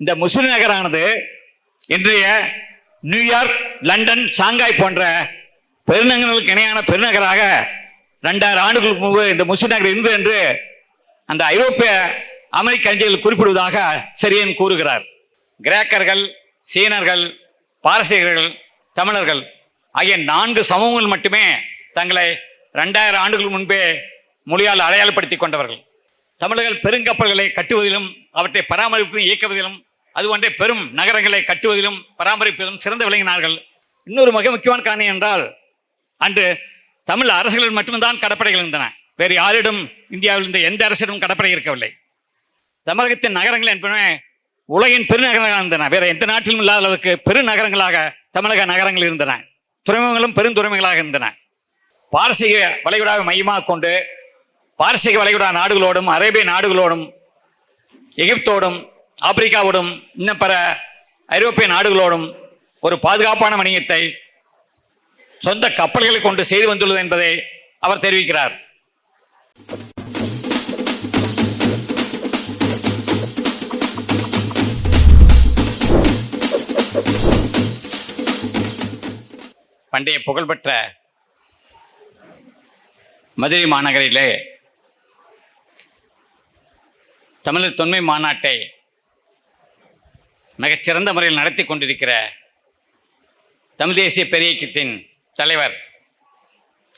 இந்த முஸ்லிம் நகரானது இன்றைய New York London Shanghai போன்ற பெருநகரங்களுக்கு இணையான பெருநகராக ரெண்டாயிரம் ஆண்டுகளுக்கு முன்பு இந்த முஸ்லிம் நகர் இருந்தது என்று அந்த ஐரோப்பிய அமெரிக்க அறிஞர்கள் குறிப்பிடுவதாக சரியன் கூறுகிறார். கிரேக்கர்கள் சீனர்கள் பாரசீகர்கள் தமிழர்கள் ஆகிய நான்கு சமூகங்கள் மட்டுமே தங்களை ரெண்டாயிரம் ஆண்டுகள் முன்பே மொழியால் அடையாளப்படுத்திக் கொண்டவர்கள். தமிழர்கள் பெருங்கப்பல்களை கட்டுவதிலும் அவற்றை பராமரிப்பதும் இயக்குவதிலும் அதுபோன்றே பெரும் நகரங்களை கட்டுவதிலும் பராமரிப்பதிலும் சிறந்து விளங்கினார்கள். இன்னொரு மிக முக்கியமான காரணம் என்றால் அன்று தமிழ் அரசுகளில் மட்டும்தான் கடற்படைகள் இருந்தன. வேறு யாரிடம் இந்தியாவில் இருந்த எந்த அரசிடம் கடற்படை இருக்கவில்லை. தமிழகத்தின் நகரங்கள் என்பன உலகின் பெருநகரங்களாக இருந்தன. வேற எந்த நாட்டிலும் இல்லாத அளவுக்கு பெருநகரங்களாக தமிழக நகரங்கள் இருந்தன. துறைமுகங்களும் பெருந்துறைமுகங்களாக இருந்தன. பாரசீக வளைகுடாவை மையமாக கொண்டு பாரசீக வளைகுடா நாடுகளோடும் அரேபிய நாடுகளோடும் எகிப்தோடும் ஆப்பிரிக்காவோடும் இன்னும் பிற ஐரோப்பிய நாடுகளோடும் ஒரு பாதுகாப்பான வணிகத்தை சொந்த கப்பல்களை கொண்டு செய்து வந்துள்ளது என்பதை அவர் தெரிவிக்கிறார். பண்டைய புகழ்பெற்ற மதுரை மாநகரிலே தமிழர் தொன்மை மாநாட்டை மிகச்சிறந்த முறையில் நடத்தி கொண்டிருக்கிற தமிழ் தேசிய பெரியக்கத்தின் தலைவர்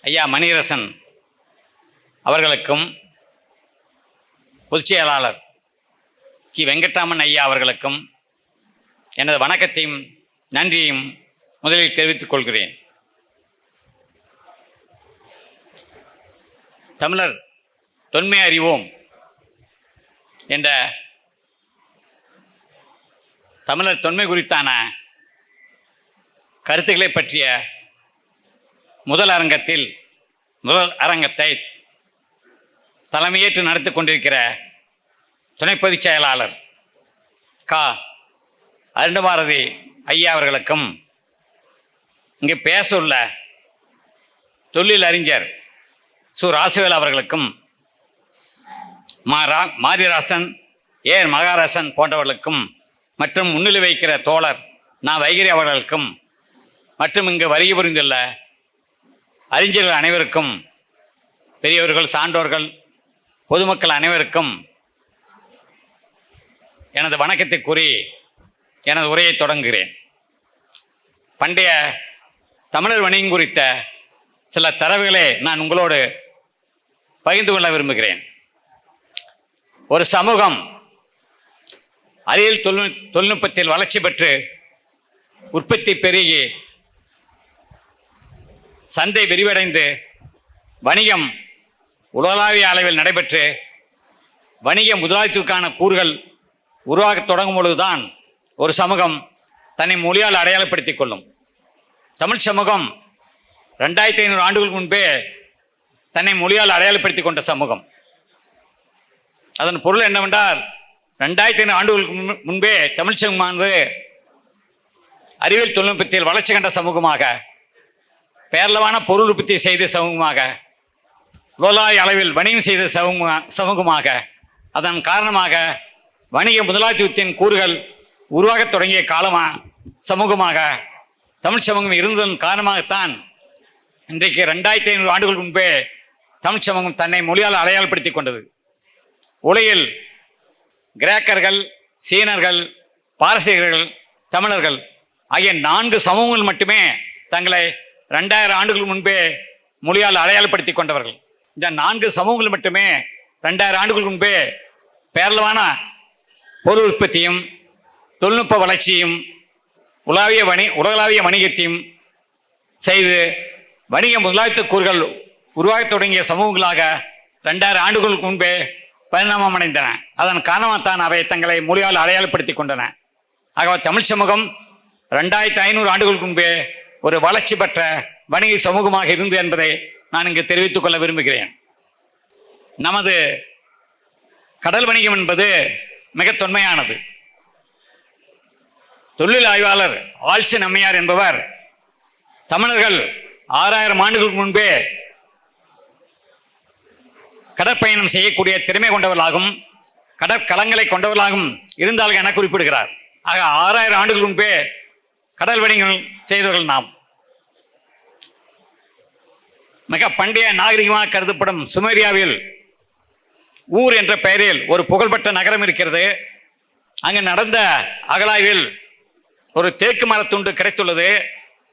ஐயா மணிரசன் அவர்களுக்கும் பொதுச் செயலாளர் கி. வெங்கட்ராமன் ஐயா அவர்களுக்கும் எனது வணக்கத்தையும் நன்றியையும் முதலில் தெரிவித்துக் கொள்கிறேன். தமிழர் தொன்மை அறிவோம் என்ற தமிழர் தொன்மை குறித்தான கருத்துக்களை பற்றிய முதல் அரங்கத்தில் முதல் அரங்கத்தை தலைமையேற்று நடத்தி கொண்டிருக்கிற துணை பொதுச் செயலாளர் கா. அருண்டபாரதி ஐயா அவர்களுக்கும் இங்கு பேச உள்ள தொழில் அறிஞர் சு. ராசுவேல் அவர்களுக்கும் மா. ரா. மாரிராசன் ஏர் மகாராசன் போன்றவர்களுக்கும் மற்றும் முன்னிலை வைக்கிற தோழர் நான் வைகிரி அவர்களுக்கும் மற்றும் இங்கு வருகை புரிந்துள்ள அறிஞர்கள் அனைவருக்கும் பெரியவர்கள் சான்றோர்கள் பொதுமக்கள் அனைவருக்கும் எனது வணக்கத்தை கூறி எனது உரையை தொடங்குகிறேன். பண்டைய தமிழர் வணிகம் குறித்த சில தரவுகளை நான் உங்களோடு பகிர்ந்து கொள்ள விரும்புகிறேன். ஒரு சமூகம் அறிவியல் தொழில் தொழில்நுட்பத்தில் வளர்ச்சி பெற்று உற்பத்தி பெருகி சந்தை விரிவடைந்து வணிகம் உலகளாவிய அளவில் நடைபெற்று வணிக முதலாளித்துவக்கான கூறுகள் உருவாகத் தொடங்கும் பொழுதுதான் ஒரு சமூகம் தன்னை மொழியால் அடையாளப்படுத்திக் கொள்ளும். தமிழ் சமூகம் ரெண்டாயிரத்தி ஐநூறு ஆண்டுகளுக்கு முன்பே தன்னை மொழியால் அடையாளப்படுத்திக் கொண்ட சமூகம். அதன் பொருள் என்னவென்றால் ரெண்டாயிரத்தி ஐநூறு ஆண்டுகளுக்கு முன் முன்பே தமிழ் சமூகமானது அறிவியல் தொழில்நுட்பத்தில் வளர்ச்சி கண்ட சமூகமாக பேரளவான பொருள் உற்பத்தி செய்த சமூகமாக உலகாய அளவில் வணிகம் செய்த சமூக சமூகமாக அதன் காரணமாக வணிக முதலாளித்துவத்தின் கூறுகள் உருவாகத் தொடங்கிய காலமாக சமூகமாக தமிழ் சமூகம் இருந்ததன் காரணமாகத்தான் இன்றைக்கு ரெண்டாயிரத்தி ஐநூறு ஆண்டுகளுக்கு முன்பே தமிழ் சமூகம் தன்னை மொழியால் அடையாளப்படுத்திக் கொண்டது. உலகில் கிரேக்கர்கள் சீனர்கள் பாரசீகர்கள் தமிழர்கள் ஆகிய நான்கு சமூகங்கள் மட்டுமே தங்களை ரெண்டாயிரம் ஆண்டுகள் முன்பே மொழியால் அடையாளப்படுத்தி கொண்டவர்கள். இந்த நான்கு சமூகங்கள் மட்டுமே ரெண்டாயிரம் ஆண்டுகளுக்கு முன்பே பேரளவான பொருள் உற்பத்தியும் தொழில்நுட்ப வளர்ச்சியும் உலாவிய வணி உலகளாவிய வணிகத்தையும் செய்து வணிக முதலாளித்துவ கூறுகள் உருவாகத் தொடங்கிய சமூகங்களாக ரெண்டாயிரம் ஆண்டுகளுக்கு முன்பே பரிணாமம் அடைந்தன. அதன் காரணமாகத்தான் அவை தங்களை மொழியால் அடையாளப்படுத்திக் கொண்டன. ஆகவே தமிழ் சமூகம் ரெண்டாயிரத்தி ஐநூறு ஆண்டுகளுக்கு முன்பே ஒரு வளர்ச்சி பெற்ற வணிக சமூகமாக இருந்தது என்பதை நான் இங்கு தெரிவித்துக் கொள்ள விரும்புகிறேன். நமது கடல் வணிகம் என்பது மிக தொன்மையானது. தொழில் ஆய்வாளர் ஆல்சன் அம்மையார் என்பவர் தமிழர்கள் ஆறாயிரம் ஆண்டுகளுக்கு முன்பே கடற்பயணம் செய்யக்கூடிய திறமை கொண்டவர்களாகும் கடற்கலங்களை கொண்டவர்களாகவும் இருந்தார்கள் என குறிப்பிடுகிறார். ஆக ஆறாயிரம் ஆண்டுகள் முன்பே கடல் வணிகம் செய்தவர்கள் நாம். மிக பண்டைய நாகரிகமாக கருதப்படும் சுமேரியாவில் ஊர் என்ற பெயரில் ஒரு புகழ்பெற்ற நகரம் இருக்கிறது. அங்கு நடந்த அகலாய்வில் ஒரு தேக்கு மரத்துண்டு கிடைத்துள்ளது.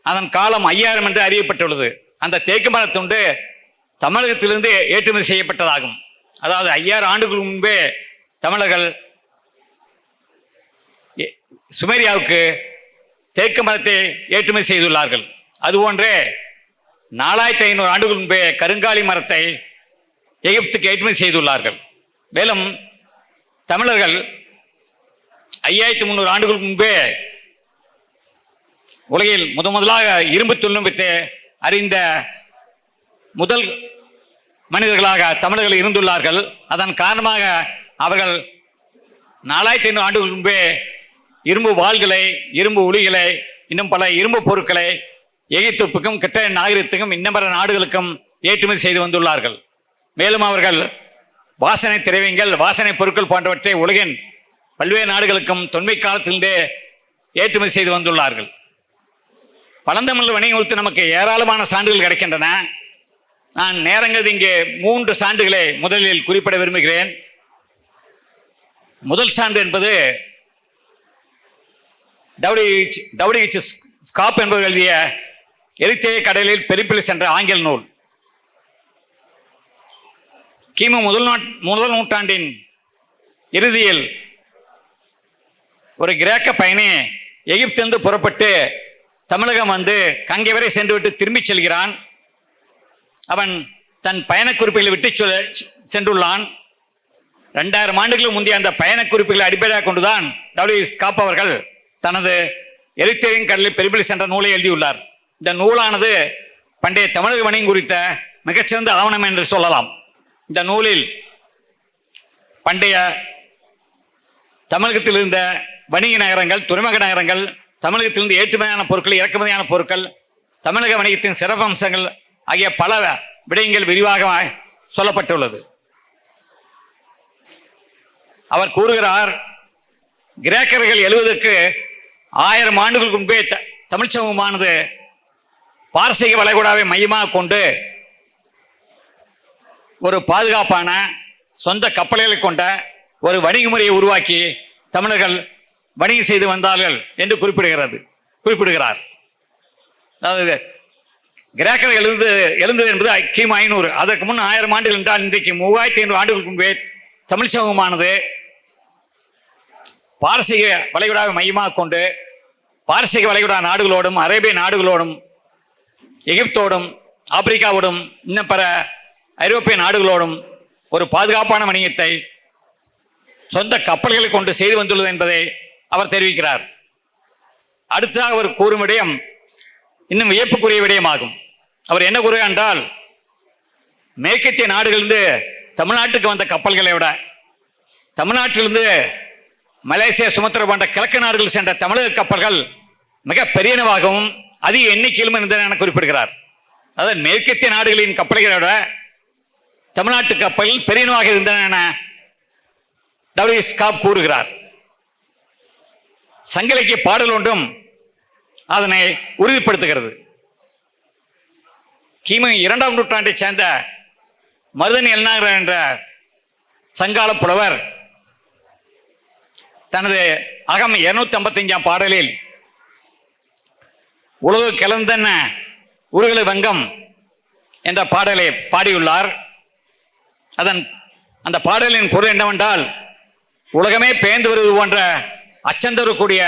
அதன் காலம் ஐயாயிரம் என்று அறியப்பட்டுள்ளது. அந்த தேக்கு மரத்துண்டு தமிழகத்திலிருந்து ஏற்றுமதி செய்யப்பட்டதாகும். அதாவது ஐயாயிரம் ஆண்டுகளுக்கு முன்பே தமிழர்கள் சுமேரியாவுக்கு தேக்கு மரத்தை ஏற்றுமதி செய்துள்ளார்கள். அதுபோன்றே நாலாயிரத்தி ஐநூறு ஆண்டுகள் முன்பே கருங்காலி மரத்தை எகிப்துக்கு ஏற்றுமதி செய்துள்ளார்கள். மேலும் தமிழர்கள் ஐயாயிரத்தி முந்நூறு ஆண்டுகளுக்கு முன்பே உலகில் முத முதலாக இரும்பு தொழில்நுட்பத்தை அறிந்த முதல் மனிதர்களாக தமிழர்கள் இருந்துள்ளார்கள். அதன் காரணமாக அவர்கள் நாலாயிரத்தி ஐநூறு ஆண்டுகளுக்கு முன்பே இரும்பு வாள்களை இரும்பு உளிகளை இன்னும் பல இரும்பு பொருட்களை எகிப்துப்புக்கும் கிட்ட நாகரிகத்துக்கும் இன்னும் பல நாடுகளுக்கும் ஏற்றுமதி செய்து வந்துள்ளார்கள். மேலும் அவர்கள் வாசனை திரவியங்கள் வாசனை பொருட்கள் போன்றவற்றை உலகின் பல்வேறு நாடுகளுக்கும் தொன்மை காலத்திலிருந்தே ஏற்றுமதி செய்து வந்துள்ளார்கள். பழந்தமிழ் வணிகம் குறித்து நமக்கு ஏராளமான சான்றுகள் கிடைக்கின்றன. நான் நேரங்கள் இங்கே மூன்று சான்றுகளை முதலில் குறிப்பிட விரும்புகிறேன். முதல் சான்று என்பது டவுடிஹெச் டவுடிஹெச் ஸ்காப் என்பவர் எழுதிய எரித்தேய கடலில் பெரிப்பிலிஸ் சென்ற ஆங்கில நூல். கிமு முதல் நாட் முதல் நூற்றாண்டின் இறுதியில் ஒரு கிரேக்க பயணி எகிப்திலிருந்து புறப்பட்டு தமிழகம் வந்து கங்கை வரை சென்றுவிட்டு திரும்பிச் செல்கிறான். அவன் தன் பயணக் குறிப்புகளை விட்டு சொல்ல சென்றுள்ளான். ரெண்டாயிரம் ஆண்டுகளுக்கு முந்தைய அந்த பயணக் குறிப்புகளை அடிப்படையாக கொண்டுதான் டபிள்யூ ஸ்காப் அவர்கள் தனது எரித்தேரின் கடலில் பெரிபிலிஸ் சென்ற நூலை எழுதியுள்ளார். இந்த நூலானது பண்டைய தமிழக வணிகம் குறித்த மிகச்சிறந்த ஆவணம் என்று சொல்லலாம். இந்த நூலில் பண்டைய தமிழகத்தில் இருந்த வணிக நகரங்கள் துறைமுக நகரங்கள் தமிழகத்திலிருந்து ஏற்றுமதியான பொருட்கள் இறக்குமதியான பொருட்கள் தமிழக வணிகத்தின் சிறப்பம்சங்கள் ஆகிய பல விடயங்கள் விரிவாக சொல்லப்பட்டுள்ளது. அவர் கூறுகிறார் கிரேக்கர்கள் எழுவதற்கு ஆயிரம் ஆண்டுகளுக்கு முன்பே த- தமிழ்ச் சமூகமானது பாரசீக வளைகுடாவை மையமாக கொண்டு ஒரு பாதுகாப்பான சொந்த கப்பல்களை கொண்ட ஒரு வணிக முறையை உருவாக்கி தமிழர்கள் வணிகம் செய்து வந்தார்கள் என்று குறிப்பிடுகிறது குறிப்பிடுகிறார். அதாவது கிரேக்கர்கள் எழுந்து எழுந்தது என்பது கிமு ஐநூறு. அதற்கு முன் ஆயிரம் ஆண்டுகள் என்றால் இன்றைக்கு மூவாயிரத்தி ஐநூறு ஆண்டுகளுக்கு முன்பே தமிழ் சமூகமானது பாரசீக வளைகுடாவை மையமாக கொண்டு பாரசீக வளைகுடா நாடுகளோடும் அரேபிய நாடுகளோடும் எகிப்தோடும் ஆப்பிரிக்காவோடும் இன்னும் பிற ஐரோப்பிய நாடுகளோடும் ஒரு பாதுகாப்பான வணிகத்தை சொந்த கப்பல்களை கொண்டு செய்து வந்துள்ளது என்பதை அவர் தெரிவிக்கிறார். அடுத்ததாக அவர் கூறும் விடயம் இன்னும் வியப்புக்குரிய விடயமாகும். அவர் என்ன கூறுகிறார் என்றால் மேற்கத்திய நாடுகளிலிருந்து தமிழ்நாட்டுக்கு வந்த கப்பல்களை விட தமிழ்நாட்டிலிருந்து மலேசியா சுமத்ரா போன்ற கிழக்கு நாடுகள் சென்ற தமிழக கப்பல்கள் மிக பெரியனவாகவும் அதிக எண்ணிக்கையிலும் இருந்தன என குறிப்பிடுகிறார். அதாவது மேற்கத்திய நாடுகளின் கப்பல்களை விட தமிழ்நாட்டு கப்பல் பெரியனவாக இருந்தன என டபிள்யூ ஸ்காப் கூறுகிறார். சங்கிலிக்கு பாடல் ஒன்றும் அதனை உறுதிப்படுத்துகிறது. கிமு இரண்டாம் நூற்றாண்டைச் சேர்ந்த மருதன் எல்நாகர் என்ற சங்கால புலவர் தனது அகம் இருநூத்தி ஐம்பத்தஞ்சாம் பாடலில் உலக கிளந்தன உருகலை வங்கம் என்ற பாடலை பாடியுள்ளார். அதன் அந்த பாடலின் பொருள் என்னவென்றால் உலகமே பேர்ந்து வருவது போன்ற அச்சந்தரக்கூடிய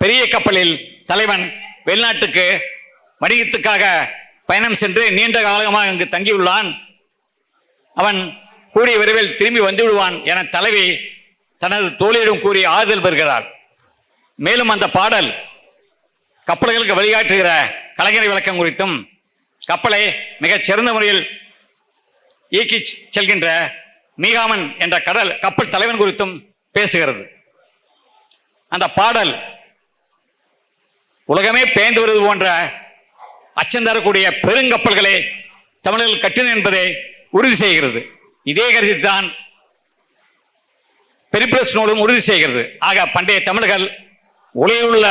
பெரிய கப்பலில் தலைவன் வெளிநாட்டுக்கு வணிகத்துக்காக பயணம் சென்று நீண்ட காலமாக அங்கு தங்கியுள்ளான். அவன் கூடிய விரைவில் திரும்பி வந்து விடுவான் என தலைவி தனது தோழியிடம் கூறி ஆறுதல் பெறுகிறார் மேலும் அந்த பாடல் கப்பல்களுக்கு வழிகாட்டுகிற கலைஞரை விளக்கம் குறித்தும் கப்பலை மிகச் சிறந்த முறையில் இயக்கி செல்கின்ற மீகாமன் என்ற கடல் கப்பல் தலைவன் குறித்தும் பேசுகிறது. அந்த பாடல் உலகமே பேந்து வருவது போன்ற அச்சம் தரக்கூடிய பெருங்கப்பல்களை தமிழர்கள் கட்டின என்பதை உறுதி செய்கிறது. இதே கருதித்தான் பெரிப்ளஸ் நூலும் உறுதி செய்கிறது. ஆக பண்டைய தமிழர்கள் உலகிலுள்ள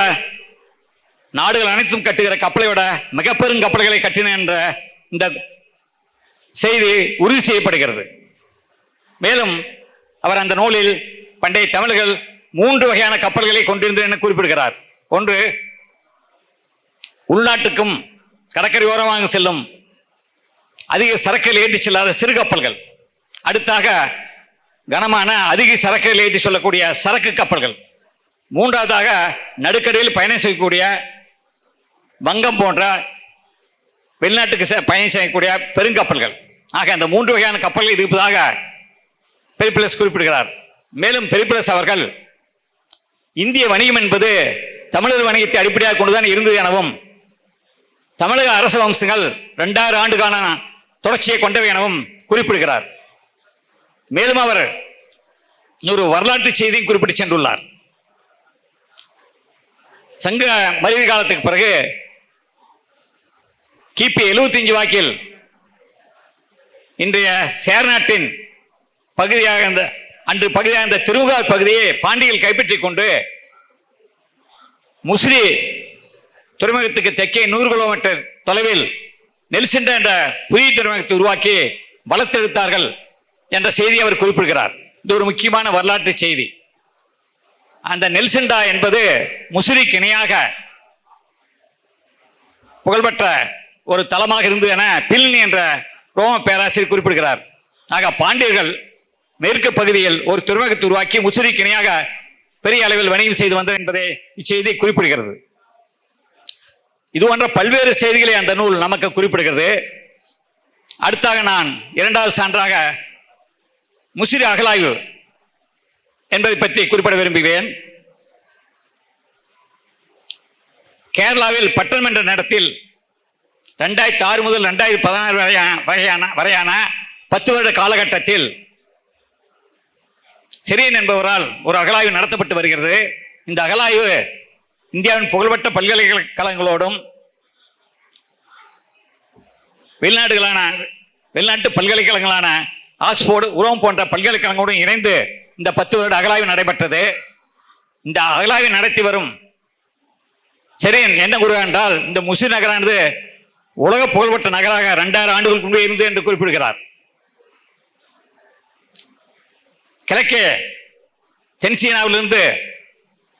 நாடுகள் அனைத்தும் கட்டுகிற கப்பலை விட மிக பெரும் கப்பல்களை கட்டின என்ற இந்த செய்தி உறுதி செய்யப்படுகிறது. மேலும் அவர் அந்த நூலில் பண்டைய தமிழர்கள் மூன்று வகையான கப்பல்களை கொண்டிருந்தது என குறிப்பிடுகிறார். ஒன்று உள்நாட்டுக்கும் கடற்கரையோரமாக செல்லும் அதிக சரக்குகள் ஏற்றிச் செல்லாத சிறு கப்பல்கள் அடுத்தாக கனமான அதிக சரக்குகள் ஏற்றி சொல்லக்கூடிய சரக்கு கப்பல்கள். மூன்றாவதாக நடுக்கடியில் பயணம் செய்யக்கூடிய வங்கம் போன்ற வெளிநாட்டுக்கு செ- பயணம் செய்யக்கூடிய பெருங்கப்பல்கள். ஆக அந்த மூன்று வகையான கப்பல்கள் இருப்பதாக பெரிப்பிளஸ் குறிப்பிடுகிறார். மேலும் பெரிப்பிளஸ் அவர்கள் இந்திய வணிகம் என்பது தமிழர் வணிகத்தை அடிப்படையாக கொண்டுதான் இருந்தது எனவும் தமிழக அரச வம்சங்கள் இரண்டாயிரம் ஆண்டுகான தொடர்ச்சியை கொண்டவை எனவும் குறிப்பிடுகிறார். மேலும் அவர் ஒரு வரலாற்று செய்தியும் குறிப்பிட்டு சென்றுள்ளார். சங்க மருவி காலத்துக்கு பிறகு கிபி 75 வாக்கில் இன்றைய சேர்நாட்டின் பகுதியாக இருந்த அன்று பகுதியாக இருந்த திருவுகார் பகுதியை பாண்டியில் கைப்பற்றிக் கொண்டு முசிறி துறைமுகத்துக்கு தெற்கே நூறு கிலோமீட்டர் தொலைவில் நெல்சிண்ட என்ற புதிய துறைமுகத்தை உருவாக்கி வளர்த்தெடுத்தார்கள் என்ற செய்தி அவர் குறிப்பிடுகிறார். இது ஒரு முக்கியமான வரலாற்று செய்தி. அந்த நெல்சிண்டா என்பது முசிறிக்கு இணையாக புகழ்பெற்ற ஒரு தலமாக இருந்தது என பில்னி என்ற ரோம பேராசிரியர் குறிப்பிடுகிறார். ஆக பாண்டியர்கள் மேற்கு பகுதியில் ஒரு துறைமுகத்தை உருவாக்கி முசிறிக்கு இணையாக பெரிய அளவில் வணிகம் செய்து வந்தது என்பதை இச்செய்தி குறிப்பிடுகிறது. இது போன்ற பல்வேறு செய்திகளை அந்த நூல் நமக்கு குறிப்பிடுகிறது. அடுத்தாக நான் இரண்டாவது சான்றாக முசிறி அகலாய்வு என்பதை பற்றி குறிப்பிட விரும்புகிறேன். கேரளாவில் பட்டணம் என்ற நடத்தில் ரெண்டாயிரத்தி ஆறு முதல் ரெண்டாயிரத்தி பதினாறு வரையான வகையான வரையான பத்து வருட காலகட்டத்தில் செரியன் என்பவரால் ஒரு அகலாய்வு நடத்தப்பட்டு வருகிறது. இந்த அகலாய்வு இந்தியாவின் புகழ்பெற்ற பல்கலைக்கழகங்களோடும் வெளிநாடுகளான வெளிநாட்டு பல்கலைக்கழகங்களான ஆக்ஸ்போர்டு உரோம் போன்ற பல்கலைக்கழகங்களோடும் இணைந்து இந்த பத்து வருட அகலாய்வு நடைபெற்றது. இந்த அகலாய்வை நடத்தி வரும் செரியன் என்ன கூறுகிறார் என்றால் இந்த முஸ்லிம் நகரானது உலக புகழ்பெற்ற நகராக ரெண்டாயிரம் ஆண்டுகளுக்கு முன்பே இருந்தது என்று குறிப்பிடுகிறார். கிழக்கே தென்சீனாவிலிருந்து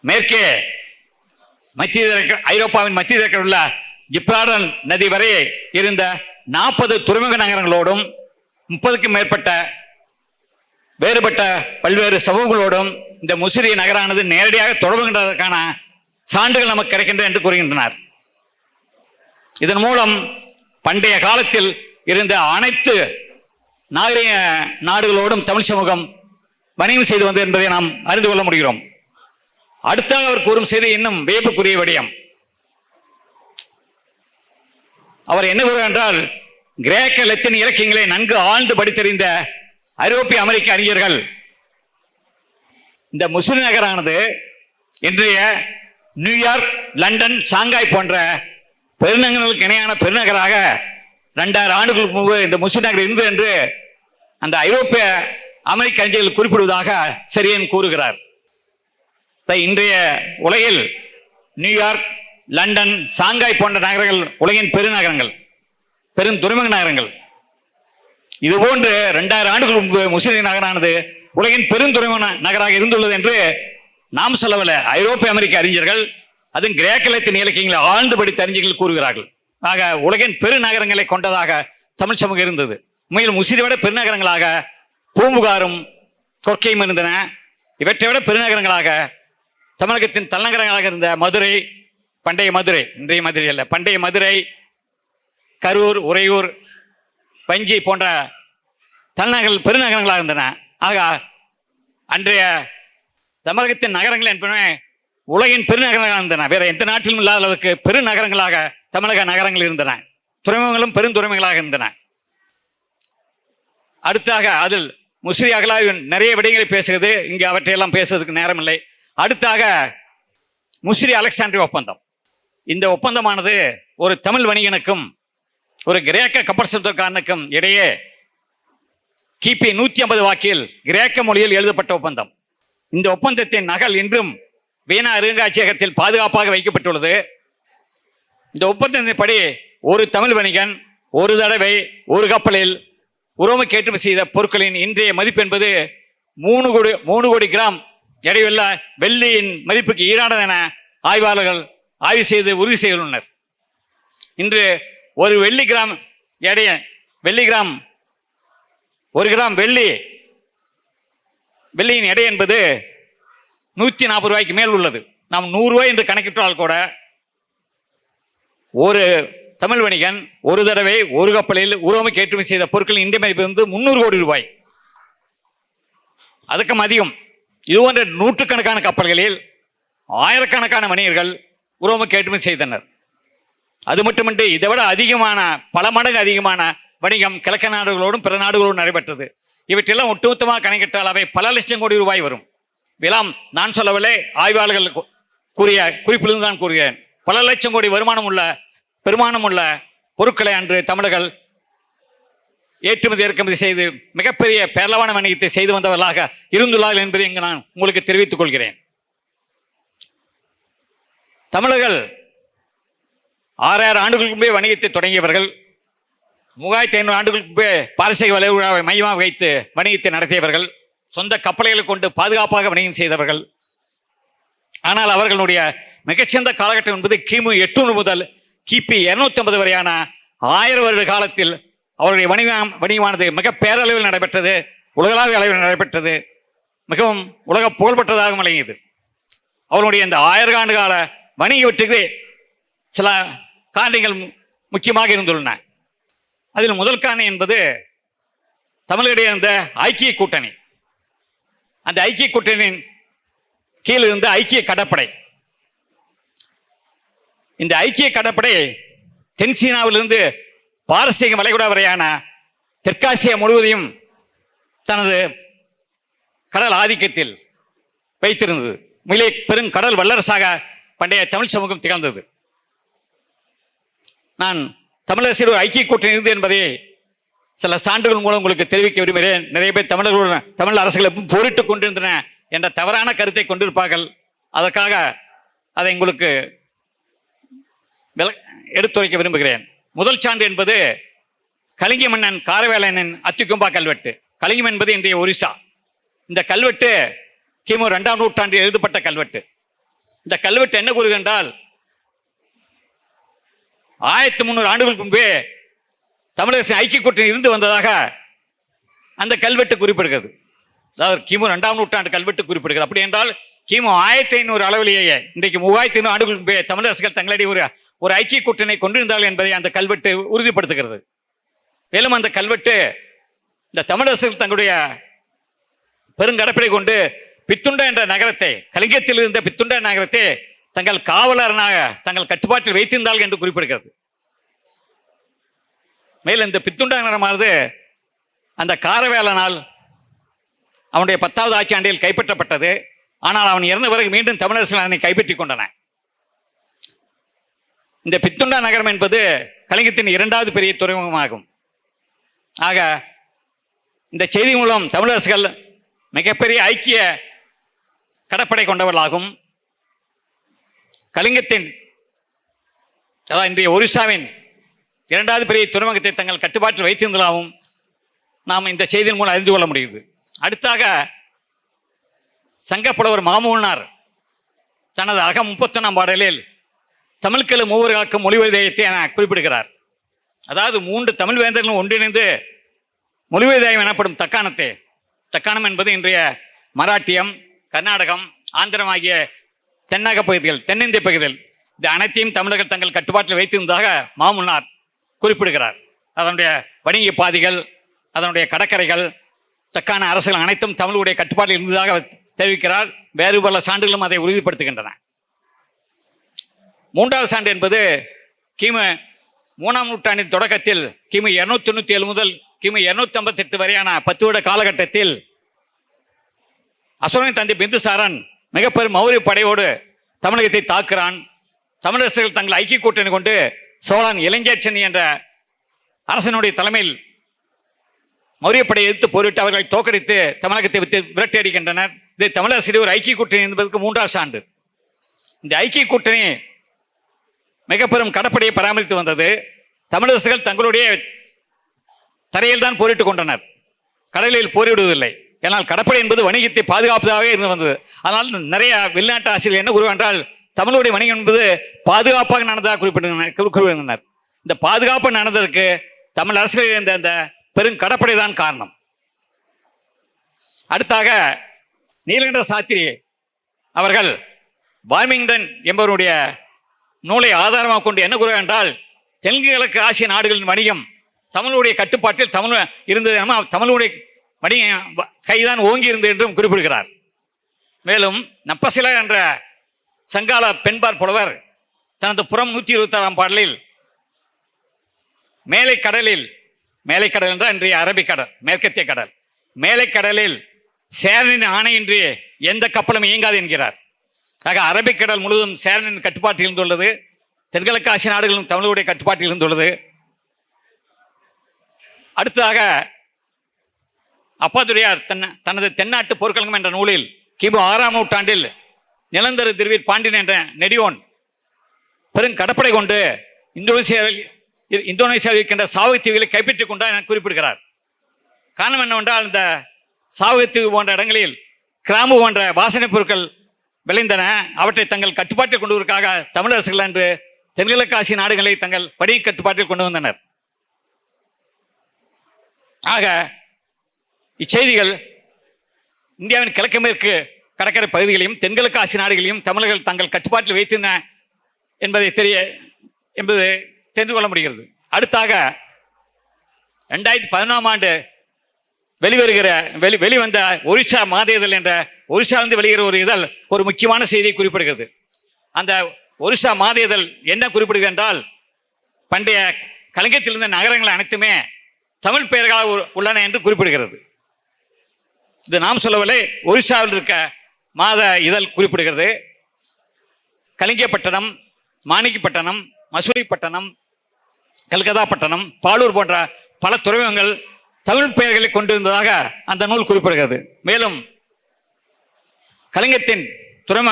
மேற்கே மத்திய ஐரோப்பாவின் மத்திய கிழக்கில் உள்ள ஜிப்ராடன் நதி வரை இருந்த நாற்பது துறைமுக நகரங்களோடும் முப்பதுக்கும் மேற்பட்ட வேறுபட்ட பல்வேறு சமூகங்களோடும் இந்த முசிறி நகரானது நேரடியாக தொடர்புகின்றதற்கான சான்றுகள் நமக்கு கிடைக்கின்றன என்று கூறுகின்றனர். இதன் மூலம் பண்டைய காலத்தில் இருந்த அனைத்து நாகரிக நாடுகளோடும் தமிழ் சமூகம் வணிகம் செய்து வந்தது என்பதை நாம் அறிந்து கொள்ள முடிகிறோம். அடுத்தாக அவர் கூறும் செய்தி இன்னும் வியப்புக்குரிய விடயம். அவர் என்ன கூறுகிறார் என்றால் கிரேக்க லத்தின் இலக்கியங்களை நன்கு ஆழ்ந்து படித்தறிந்த ஐரோப்பிய அமெரிக்க அறிஞர்கள் இந்த முஸ்லிம் நகரானது இன்றைய நியூயார்க் லண்டன் சாங்காய் போன்ற பெருநகரங்களுக்கு இணையான பெருநகராக ரெண்டாயிரம் ஆண்டுகளுக்கு முன்பு இந்த முஸ்லிம் நகர் இருந்தது என்று அந்த ஐரோப்பிய அமெரிக்க அறிஞர்கள் குறிப்பிடுவதாக சரியன் கூறுகிறார். இன்றைய உலகில் நியூயார்க் லண்டன் சாங்காய் போன்ற நகரங்கள் உலகின் பெருநகரங்கள் பெரும் துறைமுக நகரங்கள். இதுபோன்று ரெண்டாயிரம் ஆண்டுகள் முன்பு முஸ்லிம் நகரானது உலகின் பெருந்துறைமுக நகராக இருந்துள்ளது என்று நாம் சொல்லவில்லை. ஐரோப்பிய அமெரிக்க அறிஞர்கள் அதுவும் கிரேக்க லத்தீன் இலக்கியங்களை ஆழ்ந்து படித்த அறிஞர்கள் கூறுகிறார்கள். ஆக உலகின் பெருநகரங்களை கொண்டதாக தமிழ் சமூகம் இருந்தது. உண்மையில் முஸ்லிமை விட பெருநகரங்களாக பூம்புகாரும் கொர்க்கையும் இருந்தன. இவற்றை விட பெருநகரங்களாக தமிழகத்தின் தலைநகரங்களாக இருந்த மதுரை பண்டைய மதுரை இன்றைய மதுரை அல்ல பண்டைய மதுரை கரூர் உறையூர் வஞ்சி போன்ற தலைநகர்கள் பெருநகரங்களாக இருந்தன. ஆக அன்றைய தமிழகத்தின் நகரங்கள் என்பன உலகின் பெருநகரங்களாக இருந்தன. வேற எந்த நாட்டிலும் இல்லாத அளவுக்கு பெருநகரங்களாக தமிழக நகரங்கள் இருந்தன. துறைமுகங்களும் பெருந்துறைமுகங்களாக இருந்தன. அடுத்தாக அதில் முஸ்லி அகலாவின் நிறைய விடயங்களை பேசுகிறது. இங்கே அவற்றையெல்லாம் பேசுவதற்கு நேரமில்லை. அடுத்தாக முஸ்ரி அலெக்சாண்ட்ரி ஒப்பந்தம். இந்த ஒப்பந்தமானது ஒரு தமிழ் வணிகனுக்கும் ஒரு கிரேக்க கப்பல் சொந்தக்காரனுக்கும் இடையே கிபி நூத்தி ஐம்பது வாக்கில் கிரேக்க மொழியில் எழுதப்பட்ட ஒப்பந்தம். இந்த ஒப்பந்தத்தின் நகல் இன்றும் வீணா அருங்காட்சியகத்தில் பாதுகாப்பாக வைக்கப்பட்டுள்ளது. இந்த ஒப்பந்தத்தின்படி ஒரு தமிழ் வணிகன் ஒரு தடவை ஒரு கப்பலில் உரோம ஏற்றுமதி செய்த பொருட்களின் இன்றைய மதிப்பு என்பது மூணு கோடி மூணு கோடி கிராம் எடையுள்ள வெள்ளியின் மதிப்புக்கு ஈடானது என ஆய்வாளர்கள் ஆய்வு செய்து உறுதி செய்துள்ளனர். இன்று ஒரு வெள்ளி கிராம் எடைய வெள்ளி கிராம் ஒரு கிராம் வெள்ளி வெள்ளியின் எடை என்பது நூற்றி நாற்பது ரூபாய்க்கு மேல் உள்ளது. நாம் நூறுரூவாய் என்று கணக்கிட்டால் கூட ஒரு தமிழ் வணிகன் ஒரு தடவை ஒரு கப்பலில் உருவமைக்கு ஏற்றுமதி செய்த பொருட்களின் இந்திய மதிப்பு வந்து முந்நூறு கோடி ரூபாய். அதுக்கும் அதிகம். இது போன்ற நூற்றுக்கணக்கான கப்பல்களில் ஆயிரக்கணக்கான வணிகர்கள் உருவமைக்கு ஏற்றுமதி செய்தனர். அது மட்டுமின்றி இதை விட அதிகமான பல மடங்கு அதிகமான வணிகம் கிழக்கு நாடுகளோடும் பிற நாடுகளோடும் நடைபெற்றது. இவற்றெல்லாம் ஒட்டுமொத்தமாக கணக்கிட்டால் அவை பல லட்சம் கோடி ரூபாய் வரும். விலாம் நான் சொல்லவில்லை ஆய்வாளர்கள் கூறிய குறிப்பிலிருந்து தான் கூறுகிறேன். பல லட்சம் கோடி வருமானம் உள்ள பெருமானம் உள்ள பொருட்களை அன்று தமிழர்கள் ஏற்றுமதி இறக்குமதி செய்து மிகப்பெரிய பேரளவான வணிகத்தை செய்து வந்தவர்களாக இருந்துள்ளார்கள் என்பதை இங்கு நான் உங்களுக்கு தெரிவித்துக் கொள்கிறேன். தமிழர்கள் ஆறாயிரம் ஆண்டுகளுக்கு முன்பே வணிகத்தை தொடங்கியவர்கள் மூவாயிரத்தி ஐநூறு ஆண்டுகளுக்கு முன்பே பாரசீக வலை மையமாக வைத்து வணிகத்தை நடத்தியவர்கள் சொந்த கப்பலைகளை கொண்டு பாதுகாப்பாக வணிகம் செய்தவர்கள். ஆனால் அவர்களுடைய மிகச்சிறந்த காலகட்டம் என்பது கிமு எட்நூறு முதல் கிபி இருநூத்தி ஐம்பது வரையான ஆயிரம் வருட காலத்தில் அவருடைய வணிகம் வணிகமானது மிக பேரளவில் நடைபெற்றது உலகளாவிய அளவில் நடைபெற்றது மிகவும் உலக புகழ்பெற்றதாக விளங்கியது. அவருடைய இந்த ஆயிரகாண்டு கால வணிக வெற்றிக்கு சில காரணங்கள் மு- முக்கியமாக இருந்துள்ளன. அதில் முதல் காரணம் என்பது தமிழகிடையே இருந்த ஐக்கிய கூட்டணி. அந்த ஐக்கிய கூட்டணியின் கீழ் இருந்த ஐக்கிய கடற்படை. இந்த ஐக்கிய கடற்படை தென் சீனாவிலிருந்து பாரசீக வளைகுடா வரையான தெற்காசியா முழுவதையும் தனது கடல் ஆதிக்கத்தில் வைத்திருந்தது. மிலே பெரும் கடல் வல்லரசாக பண்டைய தமிழ் சமூகம் திகழ்ந்தது. நான் தமிழரசியோட ஒரு ஐக்கிய கூட்டணி இருந்தது என்பதை சில சான்றுகள் மூலம் உங்களுக்கு தெரிவிக்க விரும்புகிறேன். நிறைய பேர் தமிழர்களுடன் தமிழ் அரசுகளை போரிட்டுக் கொண்டிருந்தன என்ற தவறான கருத்தை கொண்டிருப்பார்கள். அதற்காக அதை உங்களுக்கு எடுத்துரைக்க விரும்புகிறேன். முதல் சான்று என்பது கலிங்க மன்னன் காரவேலனின் அத்திக்கும்பா கல்வெட்டு. கலிங்கம் என்பது இன்றைய ஒரிசா. இந்த கல்வெட்டு கிமு ரெண்டாம் நூற்றாண்டில் எழுதப்பட்ட கல்வெட்டு. இந்த கல்வெட்டு என்ன கூறுகிறது என்றால் ஆயிரத்தி முந்நூறு ஆண்டுகளுக்கு முன்பே தமிழரசின் ஐக்கிய கூட்டணி இருந்து வந்ததாக அந்த கல்வெட்டு குறிப்பிடுகிறது. அதாவது கிமு ரெண்டாம் நூற்றாண்டு கல்வெட்டு குறிப்பிடுகிறது. அப்படி என்றால் கிமு ஆயிரத்தி ஐநூறு அளவிலேயே இன்றைக்கு மூவாயிரத்தி ஐநூறு ஆண்டுகளுக்கு முன்பே தமிழரசுகள் தங்களுடைய ஒரு ஒரு ஐக்கிய கூட்டணி கொண்டிருந்தார்கள் என்பதை அந்த கல்வெட்டு உறுதிப்படுத்துகிறது. மேலும் அந்த கல்வெட்டு இந்த தமிழரசர் தங்களுடைய பெருங்கடப்படை கொண்டு பித்துண்ட என்ற நகரத்தை கலிங்கத்தில் இருந்த பித்துண்ட நகரத்தை தங்கள் காவலரனாக தங்கள் கட்டுப்பாட்டில் வைத்திருந்தார்கள் என்று குறிப்பிடுகிறது. மேலும் இந்த பித்துண்ட நகரமானது அந்த காரவேலனால் அவனுடைய பத்தாவது ஆட்சி ஆண்டில் கைப்பற்றப்பட்டது. ஆனால் அவன் இறந்த பிறகு மீண்டும் தமிழரசுகள் அதனை கைப்பற்றிக் கொண்டன. இந்த பித்துண்டா நகரம் என்பது கலிங்கத்தின் இரண்டாவது பெரிய துறைமுகமாகும். ஆக இந்த செய்தி மூலம் தமிழரசுகள் மிகப்பெரிய ஐக்கிய கடற்படை கொண்டவர்களாகும். கலிங்கத்தின் அதாவது இன்றைய ஒரிசாவின் இரண்டாவது பெரிய துறைமுகத்தை தங்கள் கட்டுப்பாட்டில் வைத்திருந்ததாகவும் நாம் இந்த செய்தியின் மூலம் அறிந்து கொள்ள முடியுது. அடுத்தாக சங்கப்புலவர் மாமூனார் தனது அக முப்பத்தொன்னாம் பாடலில் தமிழ்கழு மூவர்களுக்கு மொழிவதயத்தை என குறிப்பிடுகிறார். அதாவது மூன்று தமிழ் வேந்தர்களும் ஒன்றிணைந்து மொழிவதயம் எனப்படும் தக்காணத்தை தக்காணம் என்பது இன்றைய மராட்டியம் கர்நாடகம் ஆந்திரம் ஆகிய தென்னக பகுதிகள் தென்னிந்திய பகுதிகள் இது அனைத்தையும் தமிழர்கள் தங்கள் கட்டுப்பாட்டில் வைத்திருந்ததாக மாமுன்னார் குறிப்பிடுகிறார். அதனுடைய வணிக பாதைகள் அதனுடைய கடற்கரைகள் தக்கான அரசுகள் அனைத்தும் தமிழுடைய கட்டுப்பாட்டில் இருந்ததாக தெரிவிக்கிறார். வேறு பல சான்றுகளும் அதை உறுதிப்படுத்துகின்றன. மூன்றாவது சான்று என்பது கிமு மூணாம் நூற்றாண்டின் தொடக்கத்தில் கிமு இருநூத்தி தொண்ணூற்றி ஏழு முதல் கிமு இருநூத்தி ஐம்பத்தி எட்டு வரையான பத்து வருட காலகட்டத்தில் அசோகனின் தந்தை பிந்துசாரன் மிகப்பெரும் மௌரிய படையோடு தமிழகத்தை தாக்குறான். தமிழரசர்கள் தங்கள் ஐக்கிய கூட்டணி கொண்டு சோழன் இளஞ்சேச்சன் என்ற அரசனுடைய தலைமையில் மௌரிய படையை எதிர்த்து போரிட்டு அவர்களை தோக்கடித்து தமிழகத்தை விட்டு விரட்டி அடிக்கின்றனர் இது தமிழரசுடைய ஒரு ஐக்கிய கூட்டணி என்பதற்கு மூன்றாவது சான்று. இந்த ஐக்கிய கூட்டணி மிக பெரும் கடப்படையை பராமரித்து வந்தது தமிழரசுகள் தங்களுடைய தரையில் தான் போரிட்டுக் கொண்டனர். கடலில் போரிடுவதில்லை. ஏனால் கடற்படை என்பது வணிகத்தை பாதுகாப்பதாகவே இருந்து வந்தது. அதனால் நிறைய வெளிநாட்டு ஆசிரியர் என்ன கூறுவென்றால் தமிழுடைய வணிகம் என்பது பாதுகாப்பாக நடந்ததாக குறிப்பிடுகின்றனர் இந்த பாதுகாப்பு நடந்ததற்கு தமிழ் அரசுகளில் இருந்த அந்த பெரும் கடற்படை தான் காரணம். அடுத்தாக நீலகண்ட சாத்திரி அவர்கள் வார்மிங்டன் என்பவருடைய நூலை ஆதாரமாக கொண்டு என்ன கூறுகிறார் என்றால் தெலுங்கு கிழக்கு ஆசிய நாடுகளின் வணிகம் தமிழுடைய கட்டுப்பாட்டில் தமிழ் இருந்தது என தமிழுடைய வணிக வ- கைதான் ஓங்கி இருந்தது என்றும் குறிப்பிடுகிறார். மேலும் நப்பசில என்ற சங்கால பெண்பார் புலவர் தனது புறம் நூற்றி இருபத்தாறாம் பாடலில் மேலை கடலில் மேலை கடல் என்றால் இன்றைய அரபிக்கடல் மேற்கத்திய கடல் மேலை கடலில் சேரனின் ஆணையின்றி எந்த கப்பலும் இயங்காது என்கிறார். ஆக அரபிக்கடல் முழுவதும் சேரனின் கட்டுப்பாட்டில் இருந்துள்ளது. தென்கிழக்கு ஆசிய நாடுகளும் தமிழருடைய கட்டுப்பாட்டில் இருந்துள்ளது. அடுத்ததாக அப்பாதுரையார் தன்ன தனது தென்னாட்டு போர்க்களங்கம் என்ற நூலில் கிமு ஆறாம் நூற்றாண்டில் நிலந்தரு திருவீர் பாண்டியன் என்ற நெடியோன் பெரும் கடற்படை கொண்டு இந்தோனேசியாவில் இந்தோனேசியாவில் இருக்கின்ற சாவகத்தீவுகளை கைப்பற்றிக் கொண்டார் என குறிப்பிடுகிறார். காரணம் என்னவென்றால் இந்த சாவகத்தீவு போன்ற இடங்களில் கிராம்பு போன்ற வாசனைப் பொருட்கள் விளைந்தன. அவற்றை தங்கள் கட்டுப்பாட்டில் கொண்டு வருவதற்காக தமிழரசுகள் அன்று தென்கிழக்கு ஆசிய நாடுகளை தங்கள் படி கட்டுப்பாட்டில் கொண்டு வந்தனர். ஆக இச்செய்திகள் இந்தியாவின் கிழக்கு மேற்கு கடற்கரை பகுதிகளையும் தென்கிழக்கு ஆசிய நாடுகளையும் தமிழர்கள் தங்கள் கட்டுப்பாட்டில் வைத்திருந்த என்பதை தெரிய என்பது தெரிந்து கொள்ள முடிகிறது. அடுத்தாக ரெண்டாயிரத்தி பதினொன்றாம் ஆண்டு வெளிவருகிற வெளி வெளிவந்த ஒரிசா மாதேதல் என்ற ஒரிசாலிருந்து வெளியிற ஒரு இதழ் ஒரு முக்கியமான செய்தியை குறிப்பிடுகிறது. அந்த ஒரிசா மாத இதழ் என்ன குறிப்பிடுகிறது என்றால் பண்டைய கலிங்கத்தில் இருந்த நகரங்கள் அனைத்துமே தமிழ் பெயர்களாக உள்ளன என்று குறிப்பிடுகிறது. இது நாம் சொல்லவில்லை ஒரிசாவில் இருக்க மாத இதழ் குறிப்பிடுகிறது. கலிங்கப்பட்டணம் மாணிக்கப்பட்டணம் மசூரிப்பட்டணம் கல்கதா பட்டணம் பாலூர் போன்ற பல துறைமுகங்கள் தமிழ் பெயர்களை கொண்டிருந்ததாக அந்த நூல் குறிப்பிடுகிறது. மேலும் கலிங்கத்தின் துறைம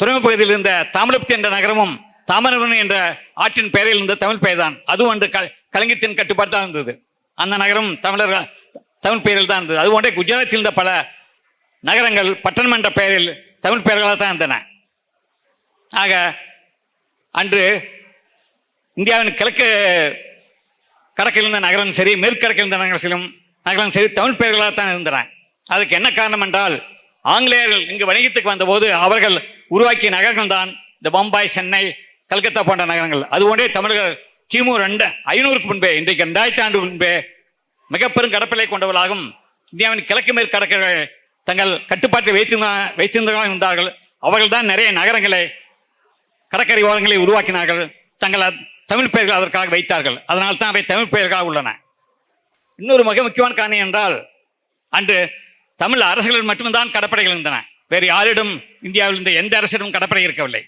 துறைமுக பகுதியில் இருந்த தாமிரபத்தி என்ற நகரமும் தாமிரபரணி என்ற ஆற்றின் பெயரில் இருந்த தமிழ் பெயர் தான் அதுவும் அன்று க கலிங்கத்தின் கட்டுப்பாடு தான் இருந்தது. அந்த நகரம் தமிழர்கள் தமிழ் பெயரில் தான் இருந்தது. அதுபோன்றே குஜராத்தில் இருந்த பல நகரங்கள் பட்டணம் என்ற பெயரில் தமிழ் பெயர்களாக தான் இருந்தன. ஆக அன்று இந்தியாவின் கிழக்கு கடற்கையில் இருந்த நகரம் சரி மேற்கடக்கில் இருந்த நகரத்திலும் நகரம் சரி தமிழ் பெயர்களாக தான் இருந்தன. அதுக்கு என்ன காரணம் என்றால் ஆங்கிலேயர்கள் இங்கு வணிகத்துக்கு வந்தபோது அவர்கள் உருவாக்கிய நகரங்கள் தான் இந்த பம்பாய் சென்னை கல்கத்தா போன்ற நகரங்கள். அது ஒன்றே தமிழர்கள் கிமு ரெண்டு ஐநூறுக்கு முன்பே இன்றைக்கு ரெண்டாயிரத்தி ஆண்டு முன்பே மிக பெரும் கடற்படை கொண்டவர்களாகவும் இந்தியாவின் கிழக்கு மேற்கு கடற்கரை தங்கள் கட்டுப்பாட்டை வைத்திருந்தா வைத்திருந்தவர்களாக இருந்தார்கள். அவர்கள் தான் நிறைய நகரங்களை கடற்கரை ஓரங்களை உருவாக்கினார்கள். தங்கள் தமிழ் பெயர்கள் அதற்காக வைத்தார்கள். அதனால் தான் அவை தமிழ் பெயர்களாக உள்ளன. இன்னொரு மிக முக்கியமான காரணம் என்றால் அன்று தமிழ் அரசுகளில் மட்டும்தான் கடற்படைகள் இருந்தன. வேறு யாரிடம் இந்தியாவில் இருந்த எந்த அரசிடம் கடற்படை இருக்கவில்லை.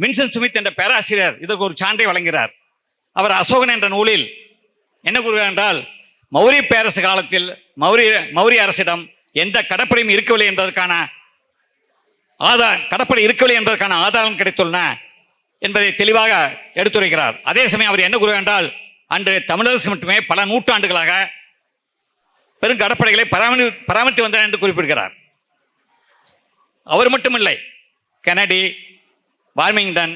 மின்சன் சுமித் என்ற பேராசிரியர் இதற்கு ஒரு சான்றை வழங்குகிறார். அவர் அசோகன் என்ற நூலில் என்ன கூறுகிறார் என்றால் மௌரிய பேரரசு காலத்தில் மௌரிய மௌரிய அரசிடம் எந்த கடற்படையும் இருக்கவில்லை என்பதற்கான ஆதார் கடற்படை இருக்கவில்லை என்பதற்கான ஆதாரம் கிடைத்துள்ளன என்பதை தெளிவாக எடுத்துரைக்கிறார். அதே சமயம் அவர் என்ன கூறுகிறார் என்றால் அன்று தமிழரசு மட்டுமே பல நூற்றாண்டுகளாக பெரும் கடற்படைகளை பராமரி பராமரித்து வந்தார் என்று குறிப்பிடுகிறார். அவர் மட்டுமில்லை கெனடி வார்மிங்டன்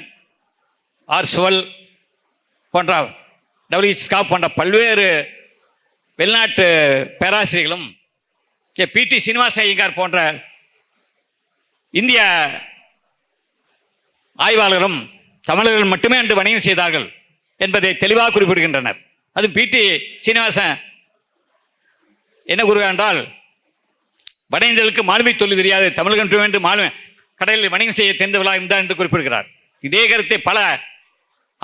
ஆர்சுவல் போன்ற டபிள்யூஹெச் ஸ்காப் போன்ற பல்வேறு வெளிநாட்டு பேராசிரியர்களும் பிடி சீனிவாச ஐயங்கார் போன்ற இந்திய ஆய்வாளர்களும் தமிழர்கள் மட்டுமே அன்று வணிகம் செய்தார்கள் என்பதை தெளிவாக குறிப்பிடுகின்றனர். அது பிடி சீனிவாசன் என்ன கூறுகிறார் என்றால் வட இந்தியர்களுக்கு மாலுமி தொழில் தெரியாது தமிழகம் என்று மாலுமை கடலில் வணிகம் செய்ய தெரிந்தவளா இருந்தார் என்று குறிப்பிடுகிறார். இதே கருத்தை பல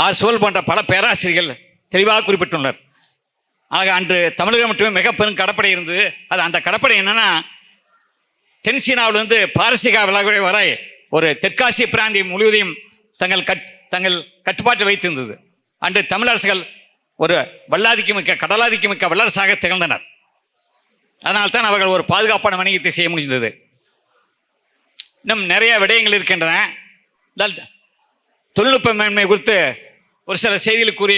ஆர் சோல் போன்ற பல பேராசிரியர்கள் தெளிவாக குறிப்பிட்டுள்ளனர். ஆக அன்று தமிழகம் மட்டுமே மிக பெரும் கடற்படை இருந்தது. அது அந்த கடற்படை என்னன்னா தென்சீனாவிலிருந்து பாரசீகா விலகுடை வரை ஒரு தெற்காசிய பிராந்தியம் முழுவதையும் தங்கள் கட் தங்கள் கட்டுப்பாட்டில் வைத்திருந்தது. அன்று தமிழரசுகள் ஒரு வல்லாதிக்கு மிக்க கடலாதிக்கு மிக்க வல்லரசாக திகழ்ந்தனர். அதனால்தான் அவர்கள் ஒரு பாதுகாப்பான வணிகத்தை செய்ய முடிந்தது. இன்னும் நிறைய விடயங்கள் இருக்கின்றன. தொழில்நுட்ப மேன்மை குறித்து ஒரு சில செய்திகள் கூறி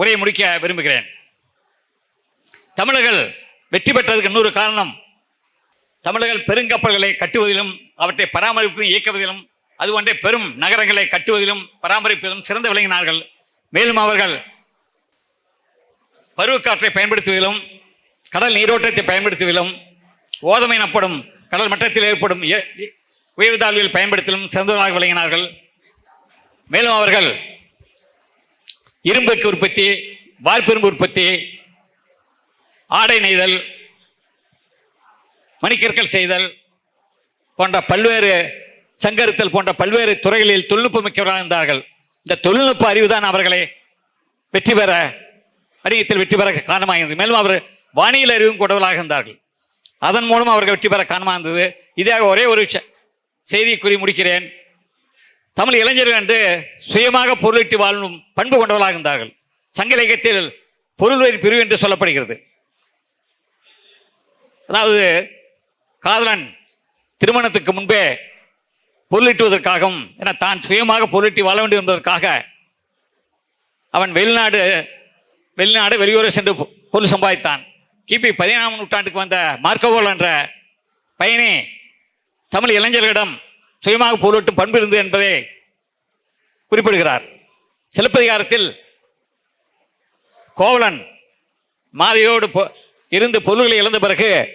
உரையை முடிக்க விரும்புகிறேன். தமிழர்கள் வெற்றி பெற்றதுக்கு இன்னொரு காரணம் தமிழர்கள் பெருங்கப்பல்களை கட்டுவதிலும் அவற்றை பராமரிப்பதும் இயக்குவதிலும் அது ஒன்றே பெரும் நகரங்களை கட்டுவதிலும் பராமரிப்பதிலும் சிறந்து விளங்கினார்கள். மேலும் அவர்கள் பருவக்காற்றை பயன்படுத்துவதிலும் கடல் நீரோட்டத்தை பயன்படுத்துவதிலும் ஓதமை எனப்படும் கடல் மட்டத்தில் ஏற்படும் இய- உயர்தாழ்வில் பயன்படுத்தலும் சிறந்தவர்களாக விளங்கினார்கள். மேலும் அவர்கள் இரும்புக்கு உற்பத்தி வார்ப்பிரும்பு உற்பத்தி ஆடை நெய்தல் மணிக்கற்கள் செய்தல் போன்ற பல்வேறு சங்கரித்தல் போன்ற பல்வேறு துறைகளில் தொழில்நுட்பமிக்கவர்களாக இருந்தார்கள். இந்த தொழில்நுட்ப அறிவுதான் அவர்களை வெற்றி பெற வணிகத்தில் வெற்றி பெற காரணமாக இருந்தது மேலும் அவர் வானியல் அறிவும் கொண்டவர்களாக இருந்தார்கள். அதன் மூலம் அவர்கள் வெற்றி பெற காரணமாக இருந்தது இதாக ஒரே ஒரு செ- செய்தியை கூறி முடிக்கிறேன். தமிழ் இளைஞர்கள் என்று சுயமாக பொருளிட்டு வாழும் பண்பு கொண்டவர்களாக இருந்தார்கள். சங்க இலக்கியத்தில் பொருள்வரி பிரிவு என்று சொல்லப்படுகிறது. அதாவது காதலன் திருமணத்துக்கு முன்பே பொருளீட்டுவதற்காகவும் என தான் சுயமாக பொருளிட்டு வாழ வேண்டும் என்பதற்காக அவன் வெளிநாடு வெளிநாடு வெளியூரை சென்று பொருள் சம்பாதித்தான். கிபி பதினாம் நூற்றாண்டுக்கு வந்த மார்க்கவோல் என்ற பயணி தமிழ் இளைஞர்களிடம் சுயமாக பொருளீட்டும் பண்பு இருந்தது என்பதை குறிப்பிடுகிறார். சிலப்பதிகாரத்தில் கோவலன் மாதையோடு பொ- இருந்து பொருள்களை இழந்த பிறகு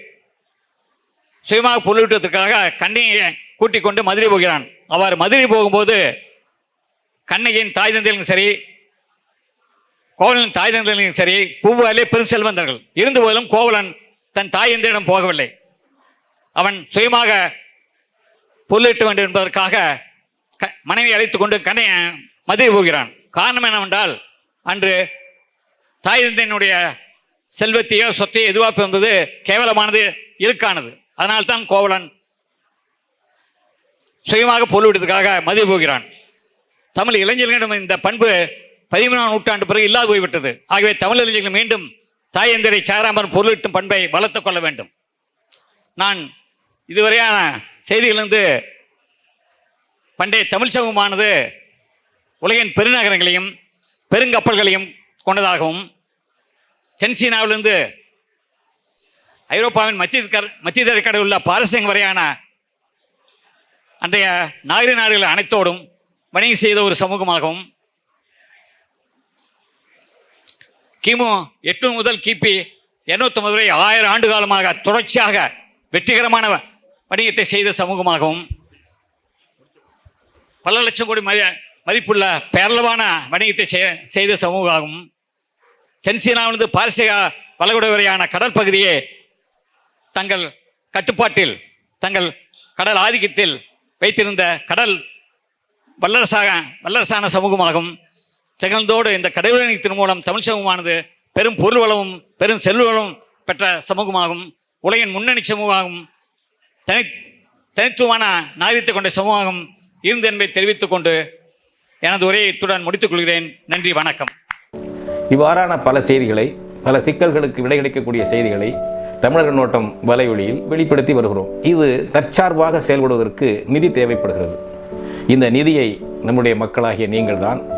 சுயமாக பொருளீட்டுவதற்காக கண்ணையை கூட்டிக் கொண்டு மதுரை போகிறான். அவர் மதுரை போகும்போது கண்ணகியின் தாய் தந்தையிலும் சரி கோவலன் தாய் தந்தையும் சரி பூவாலே பெரும் செல்வந்தர்கள். இருந்து போதிலும் கோவலன் தன் தாய் தந்தையிடம் போகவில்லை. அவன் சுயமாக பொருளிட்டு வேண்டும் என்பதற்காக க- மனைவி அழைத்து கொண்டு கண்ணைய மதுரை போகிறான். காரணம் என்னவென்றால் அன்று தாய் தந்தையினுடைய செல்வத்தையோ சொத்தையோ எதுவாக என்பது கேவலமானது இழுக்கானது. அதனால்தான் கோவலன் சுயமாக பொருளிடுவதற்காக மதுரை போகிறான். தமிழ் இளைஞர்களிடம் இந்த பண்பு பதிமூணாம் நூற்றாண்டு பிறகு இல்லாது போய்விட்டது. ஆகவே தமிழ் மீண்டும் தாயந்தரை சாராமன் பொருளிட்டும் பண்பை வளர்த்துக் கொள்ள வேண்டும். நான் இதுவரையான செய்திகளிலிருந்து பண்டைய தமிழ் சமூகமானது உலகின் பெருநகரங்களையும் பெருங்கப்பல்களையும் கொண்டதாகவும் தென்சீனாவிலிருந்து ஐரோப்பாவின் மத்திய மத்திய தரைக்கடலில் உள்ள பாரசீகம் வரையான அன்றைய நாகரி நாடுகள் அனைத்தோடும் வணிகம் செய்த ஒரு சமூகமாகவும் கிமு எட்டு முதல் கிபி இருநூத்தொன்பது வரை ஆயிரம் ஆண்டு காலமாக தொடர்ச்சியாக வெற்றிகரமான வணிகத்தை செய்த சமூகமாகவும் பல லட்சம் கோடி மதி மதிப்புள்ள பேரளவான வணிகத்தை செய்த சமூகமாகவும் தென்சீனாவிலிருந்து பாரசீக வளைகுடா வரையான கடல் பகுதியை தங்கள் கட்டுப்பாட்டில் தங்கள் கடல் ஆதிக்கத்தில் வைத்திருந்த கடல் வல்லரசாக வல்லரசான சமூகமாகவும் திகழ்ந்தோடு இந்த கடவுளினத்தின் மூலம் தமிழ் சமூகமானது பெரும் பொருள் வளமும் பெரும் செல்வளமும் பெற்ற சமூகமாகும். உலகின் முன்னணி சமூகமாகும். தனி தனித்துவமான நாகரிகத்தை கொண்ட சமூகம் இருந்து என்பதை தெரிவித்துக் கொண்டு எனது உரையை இத்துடன் முடித்துக் கொள்கிறேன். நன்றி வணக்கம். இவ்வாறான பல செய்திகளை பல சிக்கல்களுக்கு விடை கிடைக்கக்கூடிய செய்திகளை தமிழக நோட்டம் வலைவழியில் வெளிப்படுத்தி வருகிறோம். இது தற்சார்பாக செயல்படுவதற்கு நிதி தேவைப்படுகிறது. இந்த நிதியை நம்முடைய மக்களாகிய நீங்கள்தான்